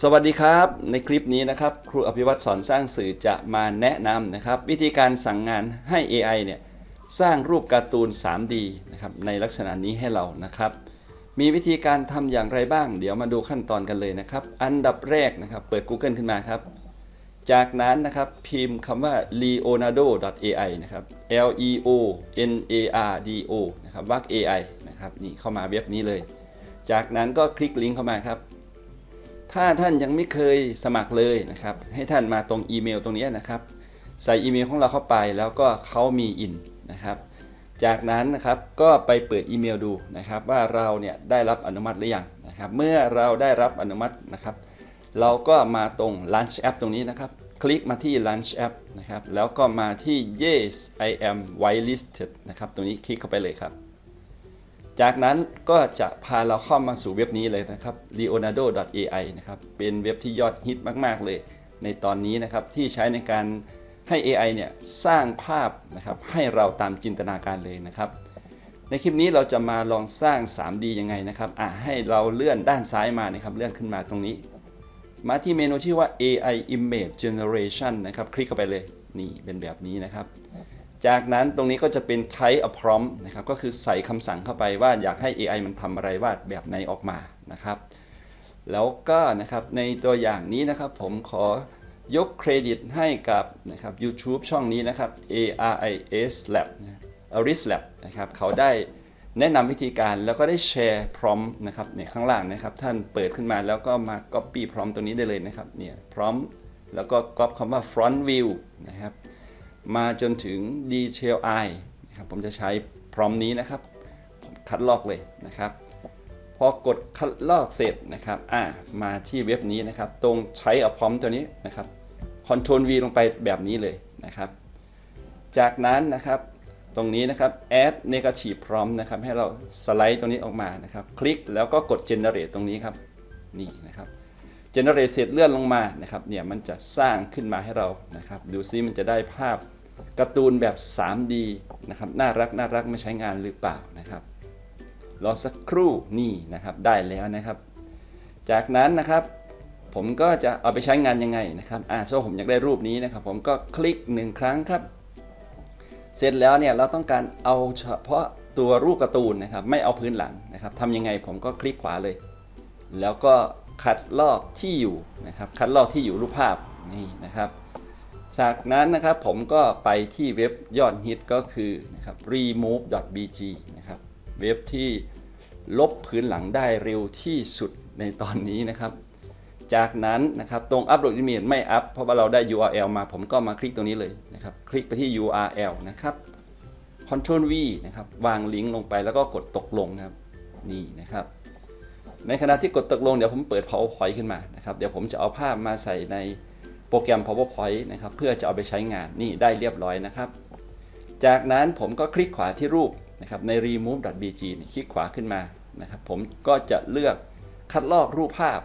สวัสดีครับ ในคลิปนี้นะครับ ครูอภิวัตรสอนสร้างสื่อจะมาแนะนำนะครับ วิธีการสั่งงานให้ AI เนี่ยสร้างรูปการ์ตูน 3D นะครับในลักษณะนี้ให้เรานะครับ มีวิธีการทำอย่างไรบ้าง เดี๋ยวมาดูขั้นตอนกันเลยนะครับ อันดับแรกนะครับ เปิด Google ขึ้นมาครับ จากนั้นนะครับพิมพ์คำว่า leonardo.ai นะครับ l e o n a r d o นะครับวรรค AI นะครับนี่เข้ามาเว็บนี้เลย จากนั้นก็คลิกลิงก์เข้ามาครับ ถ้าท่านยังไม่เคยสมัครเลยนะครับ ให้ท่านมาตรงอีเมลตรงนี้นะครับ ใส่อีเมลของเราเข้าไปแล้วก็เขามีอินนะครับ จากนั้นนะครับก็ไปเปิดอีเมลดูนะครับ ว่าเราเนี่ยได้รับอนุมัติหรือยังนะครับ เมื่อเราได้รับอนุมัตินะครับ เราก็มาตรง Launch App ตรงนี้นะครับ คลิกมาที่ Launch App นะครับ แล้วก็มาที่ Yes I am whitelisted นะครับ ตรงนี้คลิกเข้าไปเลยครับ จากนั้นก็จะพาเราเข้ามาสู่เว็บนี้เลยนะครับ leonardo.ai นะครับ เป็นเว็บที่ยอดฮิตมาก ๆ เลย ในตอนนี้นะครับ ที่ใช้ในการให้ AI เนี่ยสร้างภาพนะครับ ให้เราตามจินตนาการเลยนะครับ ในคลิปนี้เราจะมาลองสร้าง 3D ยังไงนะครับอะให้เราเลื่อนด้านซ้ายมานะครับ เลื่อนขึ้นมาตรงนี้ มาที่เมนูชื่อว่า AI Image Generation นะครับ คลิกเข้าไปเลย นี่เป็นแบบนี้นะครับ จากนั้นตรงนี้ก็จะเป็น type a prompt นะครับก็คือใส่คำสั่งเข้าไปว่าอยากให้ AI มันทำอะไรวาดแบบไหนออกมานะครับ แล้วก็นะครับในตัวอย่างนี้นะครับผมขอยกเครดิตให้กับนะครับ YouTube ช่องนี้นะครับ ARIS Lab ARIS Lab นะครับเขาได้แนะนำวิธีการแล้วก็ได้แชร์พร้อมนะครับเนี่ยข้างล่างนะครับ ท่านเปิดขึ้นมาแล้วก็มา Copy พร้อมตรงนี้ได้เลยนะครับเนี่ยพร้อมแล้วก็ก๊อปคำว่า front view นะครับ มาจนถึง detail eye นะครับผมจะใช้พร้อมนี้นะครับ ผมคัดลอกเลยนะครับ พอกดคัดลอกเสร็จนะครับอ่ามาที่เว็บนี้นะครับ ตรงใช้เอาพร้อมตัวนี้นะครับ Ctrl V ลงไปแบบนี้เลยนะครับ จากนั้นนะครับตรงนี้นะครับ add negative prompt นะครับ ให้เราสไลด์ตรงนี้ออกมานะครับ คลิกแล้วก็กด generate ตรงนี้ครับ นี่นะครับ generate เสร็จเลื่อนลงมานะครับ เนี่ยมันจะสร้างขึ้นมาให้เรานะครับ ดูซิมันจะได้ภาพ การ์ตูนแบบ 3D นะครับน่ารักน่ารักไม่ใช้งานหรือเปล่านะครับรอสักครู่นี่นะครับได้แล้วนะครับ จากนั้นนะครับผมก็จะเอาไปใช้งานยังไงนะครับอ่าโซ่ผมอยากได้รูปนี้นะครับ ผมก็คลิกหนึ่งครั้งครับ เสร็จแล้วเนี่ยเราต้องการเอาเฉพาะตัวรูปการ์ตูนนะครับ ไม่เอาพื้นหลังนะครับทำยังไงผมก็คลิกขวาเลย แล้วก็คัดลอกที่อยู่นะครับ คัดลอกที่อยู่รูปภาพนี่นะครับ จากนั้นนะครับผมก็ไปที่เว็บยอดฮิตก็คือนะครับ remove.bg นะครับเว็บที่ลบพื้นหลังได้เร็วที่สุดในตอนนี้นะครับ จากนั้นนะครับตรง upload image ไม่อัพเพราะว่าเราได้ URL มาผมก็มาคลิกตรงนี้เลยนะครับ คลิกไปที่ URL นะครับ Ctrl V นะครับวางลิงก์ลงไปแล้วก็กดตกลงครับนี่นะครับ ในขณะที่กดตกลงเดี๋ยวผมเปิด PowerPoint ขึ้นมานะครับ เดี๋ยวผมจะเอาภาพมาใส่ใน รแกรม PowerPoint นะครับเพื่อจะเอาไปใช้งานนี่ได้เรียบร้อยนะครับ จากนั้นผมก็คลิกขวาที่รูปนะครับใน remove.bg นคลิกขวาขึ้นมานะครับ ผมก็จะเลือกคัดลอกรูปภาพ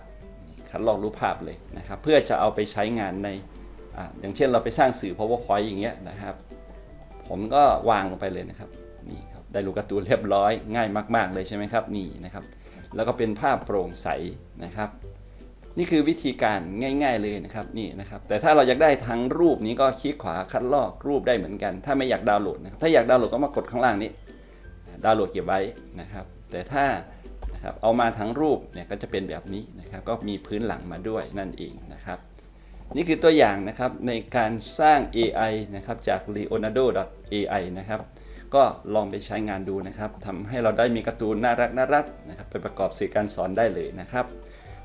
คัดลอกรูปภาพเลยนะครับ เพื่อจะเอาไปใช้งานในออย่างเช่นเราไปสร้างสื่อ PowerPoint อย่างเงี้ยนะครับ ผมก็วางลงไปเลยนะครับนี่ครับได้รูปการ์ตูนเรียบร้อยง่ายมาก ๆเลยใช่ไหมครับนี่นะครับ แล้วก็เป็นภาพโปร่งใสนะครับ นี่คือวิธีการง่าย ๆเลยนะครับนี่นะครับแต่ถ้าเราอยากได้ทั้งรูปนี้ก็คลิกขวาคัดลอกรูปได้เหมือนกัน ถ้าไม่อยากดาวน์โหลดนะครับถ้าอยากดาวน์โหลดก็มากดข้างล่างนี้ดาวน์โหลดเก็บไว้นะครับ แต่ถ้านะครับเอามาทั้งรูปเนี่ยก็จะเป็นแบบนี้นะครับก็มีพื้นหลังมาด้วยนั่นเองนะครับ นี่คือตัวอย่างนะครับในการสร้าง AI นะครับจาก leonardo.ai นะครับก็ลองไปใช้งานดูนะครับทำให้เราได้มีการ์ตูนน่ารักน่ารักนะครับไปประกอบสื่อการสอนได้เลยนะครับ